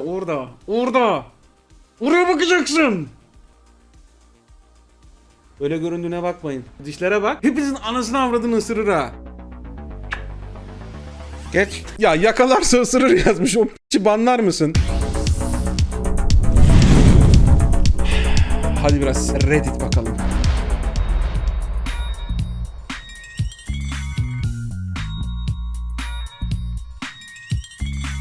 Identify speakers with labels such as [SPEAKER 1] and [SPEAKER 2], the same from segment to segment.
[SPEAKER 1] Orada orada. Oraya bakacaksın. Öyle göründüğüne bakmayın. Dişlere bak. Hepinizin anasını avradını ısırır ha. Geç. Ya yakalarsa ısırır yazmış. O p***i banlar mısın? Hadi biraz Reddit bakalım.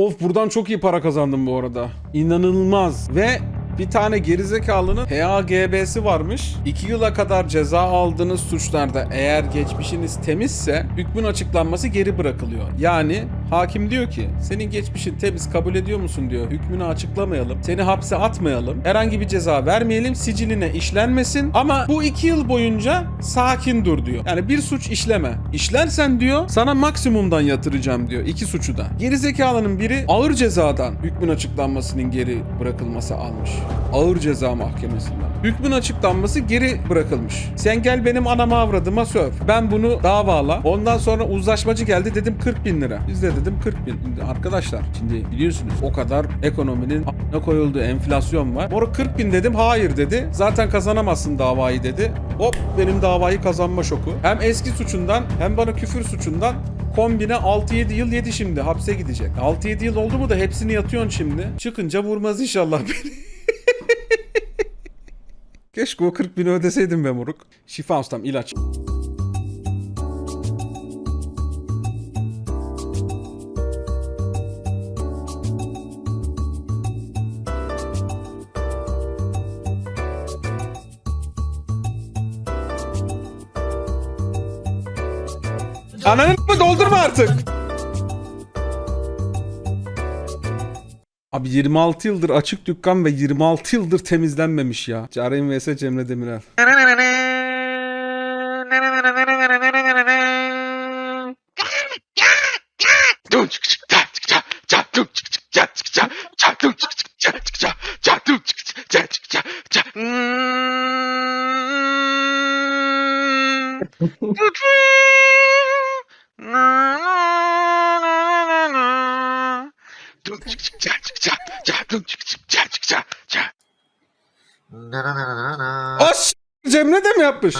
[SPEAKER 1] Of buradan çok iyi para kazandım bu arada. İnanılmaz. Ve bir tane gerizekalının HAGB'si varmış. 2 yıla kadar ceza aldığınız suçlarda eğer geçmişiniz temizse hükmün açıklanması geri bırakılıyor. Yani hakim diyor ki senin geçmişin temiz kabul ediyor musun diyor. Hükmünü açıklamayalım. Seni hapse atmayalım. Herhangi bir ceza vermeyelim. Siciline işlenmesin. Ama bu 2 yıl boyunca sakin dur diyor. Yani bir suç işleme. İşlersen diyor sana maksimumdan yatıracağım diyor. iki suçu da. Gerizekalının biri ağır cezadan hükmün açıklanmasının geri bırakılması almış. Ağır ceza mahkemesinden. Hükmün açıklanması geri bırakılmış. Sen gel benim anama avradıma söv. Ben bunu davala. Ondan sonra uzlaşmacı geldi dedim 40 bin lira. Biz de dedim 40 bin. Şimdi arkadaşlar şimdi biliyorsunuz o kadar ekonominin ne koyuldu enflasyon var. Moruk 40 bin dedim hayır dedi. Zaten kazanamazsın davayı dedi. Hop benim davayı kazanma şoku. Hem eski suçundan hem bana küfür suçundan kombine 6-7 yıl yedi şimdi hapse gidecek. 6-7 yıl oldu mu da hepsini yatıyorsun şimdi. Çıkınca vurmaz inşallah beni. Keşke o 40 bini ödeseydim be moruk. Şifa ustam ilaç. Ananı mı doldurma artık. Abi 26 yıldır açık dükkan ve 26 yıldır temizlenmemiş ya. Caren vs Cemre Demirel. S- Cemre de mi yapmış?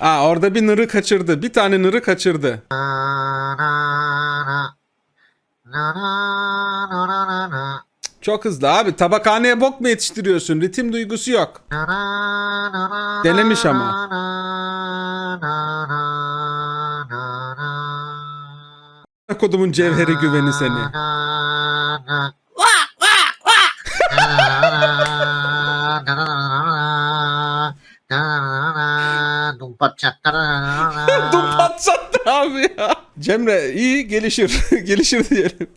[SPEAKER 1] Aa orada bir nırı kaçırdı. Bir tane nırı kaçırdı. Çok hızlı abi. Tabakhaneye bok mu yetiştiriyorsun? Ritim duygusu yok. Denemiş ama. Kodumun cevheri güveni seni. Cemre iyi gelişir. gelişir diyelim.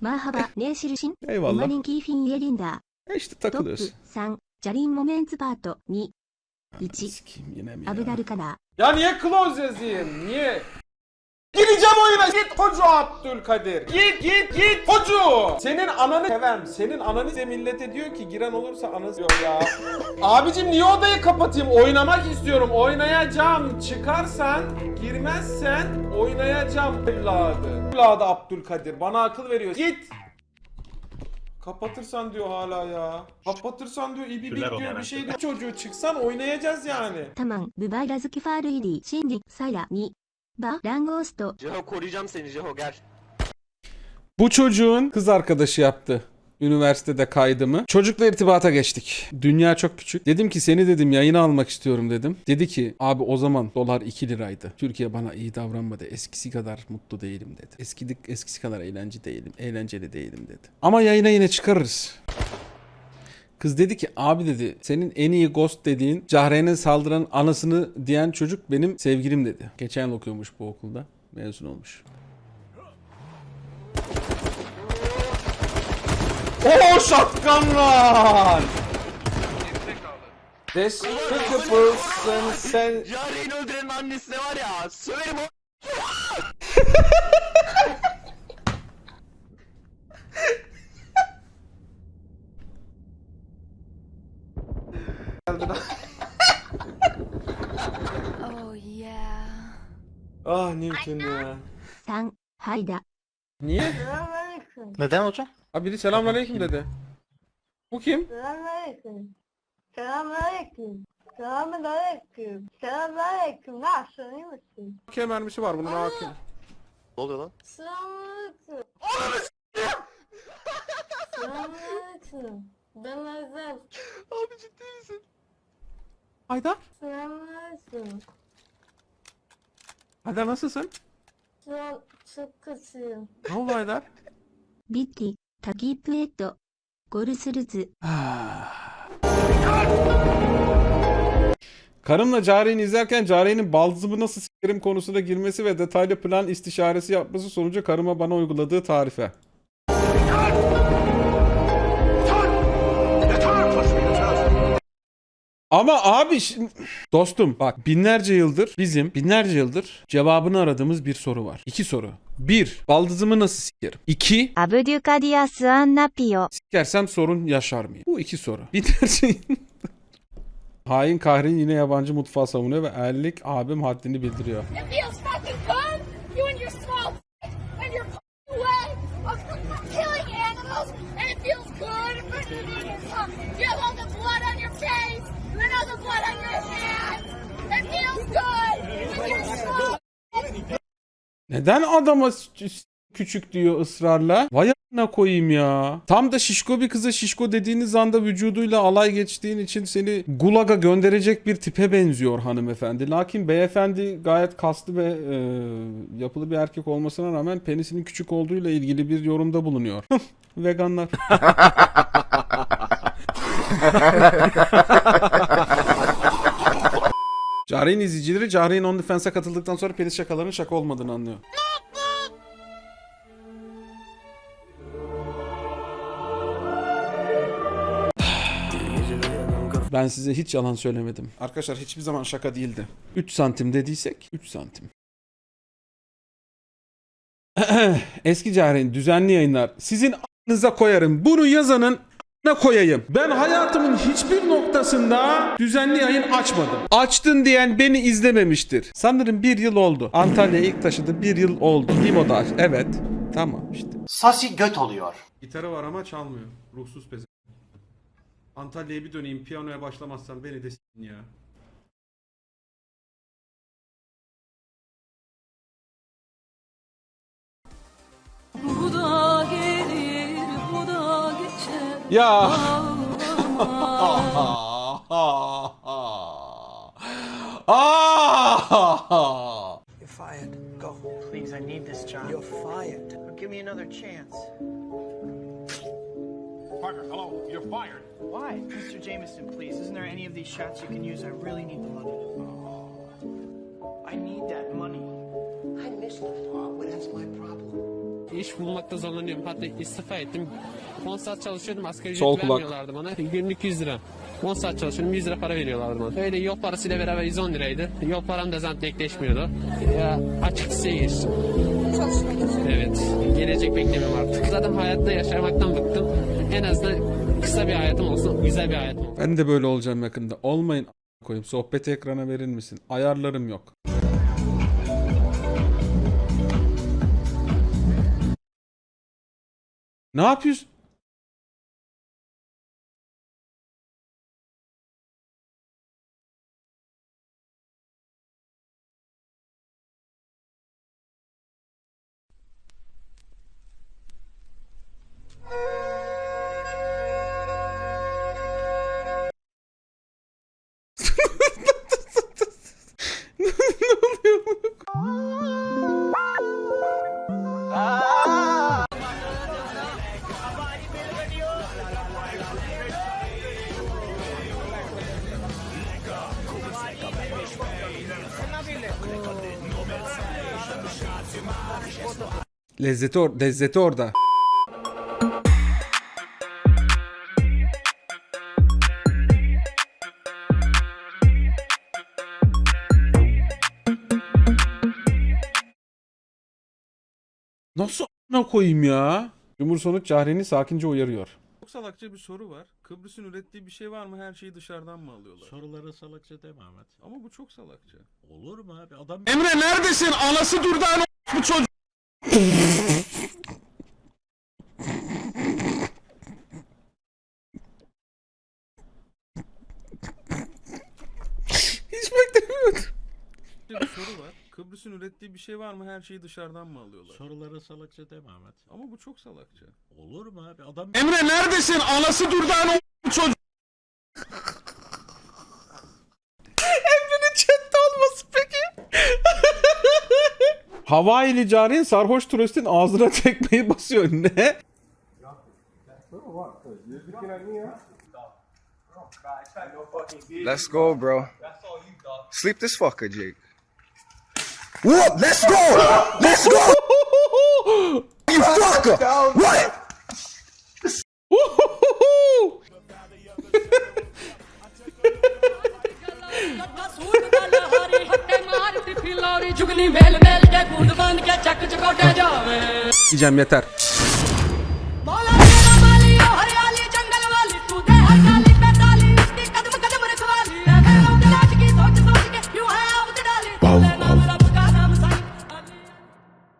[SPEAKER 2] Merhaba, ne şirşin?
[SPEAKER 1] Eyvallah.
[SPEAKER 2] Umarım fin yerinde.
[SPEAKER 1] E işte takılıyoruz.
[SPEAKER 2] 3. Jarin Moments Part 2. 1.
[SPEAKER 1] Sikeyim yine mi ya?
[SPEAKER 2] Abdal Kana.
[SPEAKER 1] Ya niye close yazayım? Niye? Gireceğim oyuna. Git hocu Abdülkadir. Git git git hocu. Senin ananı sevem. Senin ananı size millete diyor ki giren olursa anası diyor ya. Abicim niye odayı kapatayım? Oynamak istiyorum. Oynayacağım. Çıkarsan, girmezsen oynayacağım evladı. Evladı Abdülkadir. Bana akıl veriyor. Git. Kapatırsan diyor hala ya. Kapatırsan diyor ibi
[SPEAKER 3] Türler
[SPEAKER 1] diyor
[SPEAKER 3] onlar
[SPEAKER 1] bir şey diyor. Çocuğu çıksan oynayacağız yani.
[SPEAKER 2] タマン、ブバイラズキファールイリー、シンジ、サヤ、2、 Ba, langosto.
[SPEAKER 4] Ceho koruyacağım seni Ceho gel.
[SPEAKER 1] Bu çocuğun kız arkadaşı yaptı üniversitede kaydımı. Çocukla irtibata geçtik. Dünya çok küçük. Dedim ki seni dedim yayına almak istiyorum dedim. Dedi ki abi o zaman dolar 2 liraydı. Türkiye bana iyi davranmadı. Eskisi kadar mutlu değilim dedi. Eskidik eskisi kadar eğlence değilim. Eğlenceli değilim dedi. Ama yayına yine çıkarırız. Kız dedi ki abi dedi senin en iyi ghost dediğin Cahre'ne saldıran anasını diyen çocuk benim sevgilim dedi. Geçen yıl okuyormuş bu okulda. Mezun olmuş. Oo şatkanlar! Despicable'sın sen...
[SPEAKER 4] Yare'yi öldürenin annesine var ya söverim o
[SPEAKER 1] Selamünaleyküm ya.
[SPEAKER 2] Sen hayda.
[SPEAKER 1] Niye?
[SPEAKER 3] Selamünaleyküm.
[SPEAKER 4] Neden hocam?
[SPEAKER 1] Abi biri selamünaleyküm dedi. Bu kim?
[SPEAKER 3] Selamünaleyküm. Selamünaleyküm. Selamünaleyküm. Selamünaleyküm. Nasılsın iyi misin?
[SPEAKER 1] AK mermisi var bunun AK.
[SPEAKER 4] Ne oluyor lan?
[SPEAKER 3] Selamünaleyküm. Selamünaleyküm. Ben Özel.
[SPEAKER 4] Abi ciddi misin?
[SPEAKER 1] Haydar?
[SPEAKER 3] Selamünaleyküm.
[SPEAKER 1] Haydar nasılsın?
[SPEAKER 3] Şu çok kötüyüm.
[SPEAKER 1] Ne oldu Haydar?
[SPEAKER 2] Bitti. Takip et. Gol.
[SPEAKER 1] Karımla Cari'ni izlerken Cari'nin baldızımı nasıl sikerim konusuna girmesi ve detaylı plan istişaresi yapması sonucu karıma bana uyguladığı tarife. Ama abi şimdi... dostum bak binlerce yıldır bizim binlerce yıldır cevabını aradığımız bir soru var. İki soru. Bir, baldızımı nasıl sikerim? İki,
[SPEAKER 5] Abdülkadir Anapio.
[SPEAKER 1] sikersem sorun yaşar mıyım? Bu iki soru. Binlerce yıldır. Hain Kahrin yine yabancı mutfağı savunuyor ve erlik abim haddini bildiriyor.
[SPEAKER 6] Yapıyorsun.
[SPEAKER 1] Neden adama küçük diyor ısrarla? Vay a**ına koyayım ya. Tam da şişko bir kıza şişko dediğiniz anda vücuduyla alay geçtiğin için seni gulaga gönderecek bir tipe benziyor hanımefendi. Lakin beyefendi gayet kaslı ve e, yapılı bir erkek olmasına rağmen penisinin küçük olduğuyla ilgili bir yorumda bulunuyor. Veganlar. Cahreyn izleyicileri Cahreyn OnlyFans'a katıldıktan sonra penis şakalarının şaka olmadığını anlıyor. Ben size hiç yalan söylemedim. Arkadaşlar hiçbir zaman şaka değildi. 3 santim dediysek 3 santim. Eski Cahreyn düzenli yayınlar. Sizin a**nıza koyarım. Bunu yazanın a**ına koyayım. Ben hayatımın hiçbir noktasında düzenli yayın açmadım. Açtın diyen beni izlememiştir. Sanırım bir yıl oldu. Antalya'ya ilk taşıdı bir yıl oldu. Limo'da aç. Evet. Tamam işte.
[SPEAKER 7] Sasi göt oluyor.
[SPEAKER 1] Gitarı var ama çalmıyor. Ruhsuz peze. Antalya'ya bir döneyim. Piyanoya başlamazsam beni de s**in ya.
[SPEAKER 8] Bu da
[SPEAKER 1] Ya. Ah!
[SPEAKER 9] You're fired. Go. Please, I need this job. You're fired. give me another chance.
[SPEAKER 10] Parker, hello, you're fired.
[SPEAKER 9] Why? Mr. Jameson, please. Isn't there any of these shots you can use? I really need the money. I need that
[SPEAKER 11] İş bulmakta zorlanıyorum. Hatta istifa ettim. 10 saat çalışıyordum. Asgari
[SPEAKER 1] Sol
[SPEAKER 11] ücret
[SPEAKER 1] kulak.
[SPEAKER 11] vermiyorlardı bana. Günlük 100 lira. 10 saat çalışıyordum. 100 lira para veriyorlardı bana. Öyle yol parasıyla beraber 110 liraydı. Yol param da zaten denkleşmiyordu. Ya açıkçası geçtim. Evet. Gelecek beklemiyorum artık. Zaten hayatta yaşamaktan bıktım. En azından kısa bir hayatım olsun. Güzel bir hayatım olsun.
[SPEAKER 1] Ben de böyle olacağım yakında. Olmayın a- koyayım. Sohbeti ekrana verir misin? Ayarlarım yok. Ne yapıyorsun? Lezzeti, or lezzeti orada. Nasıl a**ına koyayım ya? Cumhur Sonuç Cahreyn'i sakince uyarıyor. Çok salakça bir soru var. Kıbrıs'ın ürettiği bir şey var mı? Her şeyi dışarıdan mı alıyorlar?
[SPEAKER 12] Sorulara salakça deme Ahmet.
[SPEAKER 1] Ama bu çok salakça.
[SPEAKER 12] Olur mu abi? Adam
[SPEAKER 1] Emre neredesin? Anası durdan bu çocuk. Hiç beklemiyordum. Bir soru var. Kıbrıs'ın ürettiği bir şey var mı? Her şeyi dışarıdan mı alıyorlar?
[SPEAKER 12] sorulara salakça deme Ahmet.
[SPEAKER 1] Ama bu çok salakça.
[SPEAKER 12] Olur mu abi? Adam
[SPEAKER 1] Emre neredesin? Anası durdan bu çocuk. Emre'nin chatte olması peki? Havaili carin sarhoş turistin ağzına tekmeyi basıyor. Ne?
[SPEAKER 6] Let's go, bro. Sleep this fucker, Jake. Whoop, let's go! Let's go! you fucker! What?
[SPEAKER 1] Diyeceğim yeter.